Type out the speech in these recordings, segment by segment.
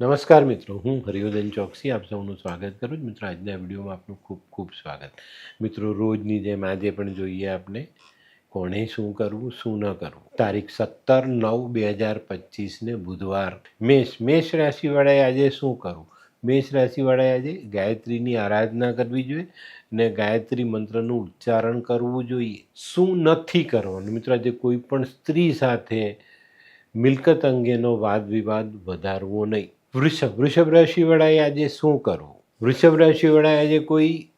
નમસ્કાર મિત્રો, હું હરિવર્ધન ચોકસી, આપ સૌનું સ્વાગત કરું છું. મિત્રો, આજના વિડીયોમાં આપનું ખૂબ ખૂબ સ્વાગત. મિત્રો, રોજની જેમ આજે પણ જોઈએ આપણે કોણે શું કરવું, શું ન કરવું. તારીખ સત્તર નવ બે હજાર પચીસને બુધવાર. મેષ મેષ રાશિવાળાએ આજે શું કરવું? મેષ રાશિવાળાએ આજે ગાયત્રીની આરાધના કરવી જોઈએ ને ગાયત્રી મંત્રનું ઉચ્ચારણ કરવું જોઈએ. શું નથી કરવાનું? મિત્રો, આજે કોઈ પણ સ્ત્રી સાથે મિલકત અંગેનો વાદ વિવાદ વધારવો નહીં. વૃષભ વૃષભ રાશિવાળાએ આજે શું કરવું? વૃષભ રાશિવાળાએ આજે કોઈ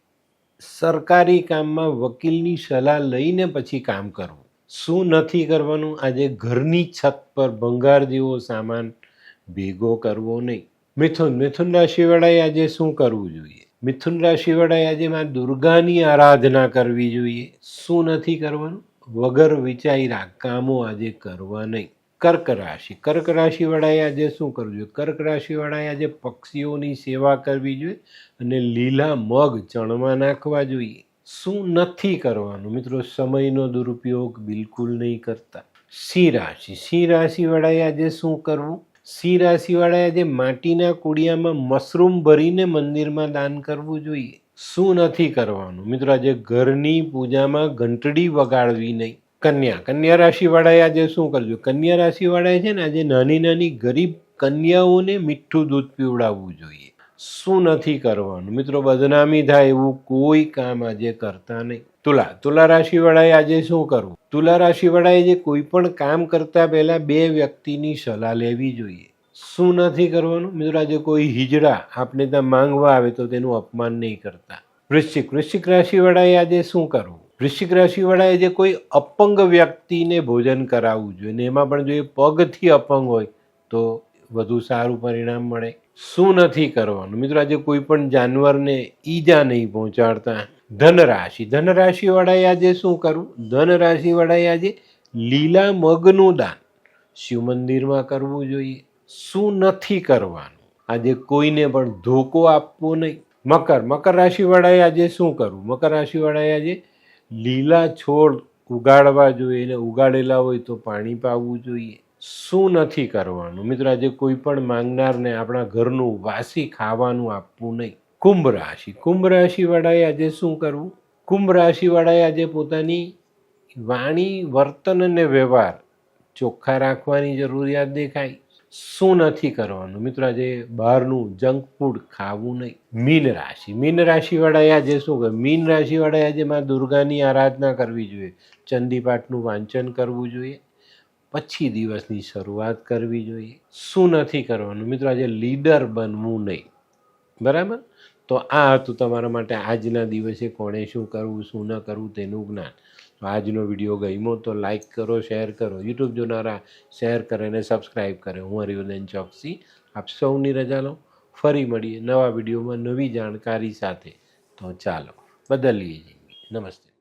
સરકારી કામમાં વકીલની સલાહ લઈને પછી કામ કરવું. શું નથી કરવાનું? આજે ઘરની છત પર ભંગાર જેવો સામાન ભેગો કરવો નહીં. મિથુન મિથુન રાશિવાળાએ આજે શું કરવું જોઈએ? મિથુન રાશિવાળાએ આજે માં દુર્ગાની આરાધના કરવી જોઈએ. શું નથી કરવાનું? વગર વિચાર્યા કામો આજે કરવા નહીં. કર્ક રાશિ. કર્ક રાશિવાળાએ આજે શું કરવું જોઈએ? કર્ક રાશિવાળાએ આજે પક્ષીઓની સેવા કરવી જોઈએ અને લીલા મગ ચણમાં નાખવા જોઈએ. શું નથી કરવાનું? મિત્રો, સમયનો દુરુપયોગ બિલકુલ નહીં કરતા. સિંહ રાશિ. સિંહ રાશિવાળાએ આજે શું કરવું? સિંહ રાશિવાળાએ આજે માટીના કુડિયામાં મશરૂમ ભરીને મંદિરમાં દાન કરવું જોઈએ. શું નથી કરવાનું? મિત્રો, આજે ઘરની પૂજામાં ઘંટડી વગાડવી નહીં. કન્યા. કન્યા રાશિવાળાએ આજે શું કરજો? કન્યા રાશિવાળાએ છે ને આજે નાની નાની ગરીબ કન્યાઓને મીઠું દૂધ પીવડાવવું જોઈએ. શું નથી કરવાનું? મિત્રો, બદનામી થાય એવું કોઈ કામ આજે કરતા નહીં. તુલા તુલા રાશિવાળાએ આજે શું કરવું? તુલા રાશિવાળાએ જે કોઈ પણ કામ કરતા પહેલા બે વ્યક્તિની સલાહ લેવી જોઈએ. શું નથી કરવાનું? મિત્રો, આજે કોઈ હિજડા આપણે ત્યાં માંગવા આવે તો તેનું અપમાન નહીં કરતા. વૃશ્ચિક વૃશ્ચિક રાશિવાળાએ આજે શું કરવું? વૃશ્ચિક રાશિવાળાએ જે કોઈ અપંગ વ્યક્તિને ભોજન કરાવવું જોઈએ ને એમાં પણ જો એ પગથી અપંગ હોય, તો વધુ સારું પરિણામ મળે. શું નથી કરવાનું? મિત્રો, આજે કોઈ પણ જાનવરને ઈજા નહીં પહોંચાડતા ધનરાશિ. ધનરાશિવાળાએ આજે શું કરવું? ધનરાશિવાળાએ આજે લીલા મગનું દાન શિવ મંદિરમાં કરવું જોઈએ. શું નથી કરવાનું? આજે કોઈને પણ ધોકો આપવો નહીં. મકર. મકર રાશિવાળાએ આજે શું કરવું? મકર રાશિવાળાએ આજે લીલા છોડ ઉગાડવા જોઈએ અને ઉગાડેલા હોય તો પાણી પાવું જોઈએ. શું નથી કરવાનું? મિત્રો, આજે કોઈ પણ માંગનારને આપણા ઘરનું વાસી ખાવાનું આપવું નહીં. કુંભ રાશિ. કુંભ રાશિવાળાએ આજે શું કરવું? કુંભ રાશિવાળાએ આજે પોતાની વાણી, વર્તન અને વ્યવહાર ચોખ્ખા રાખવાની જરૂરિયાત દેખાય. શું નથી કરવાનું? મિત્રો, આજે બહારનું જંક ફૂડ ખાવું નહીં. મીન રાશિ. મીન રાશિવાળાએ આજે શું કહે મીન રાશિવાળા આજે માં દુર્ગાની આરાધના કરવી જોઈએ. ચંદીપાઠનું વાંચન કરવું જોઈએ. પછી દિવસની શરૂઆત કરવી જોઈએ. શું નથી કરવાનું? મિત્રો, આજે લીડર બનવું નહીં. બરાબર? તો આ હતું તમારા માટે આજના દિવસે કોણે શું કરવું, શું ન કરવું તેનું જ્ઞાન. તો આજનો વીડિયો ગમ્યો તો લાઇક કરો, શેર કરો. યુટ્યુબ જોનારા શેર કરે અને સબસ્ક્રાઈબ કરે. હું હરિવર્ધન ચોકસી. આપ સૌની રજા લો ફરી મળીએ નવા વિડીયોમાં નવી જાણકારી સાથે. તો ચાલો, બદલીએ જઈએ નમસ્તે.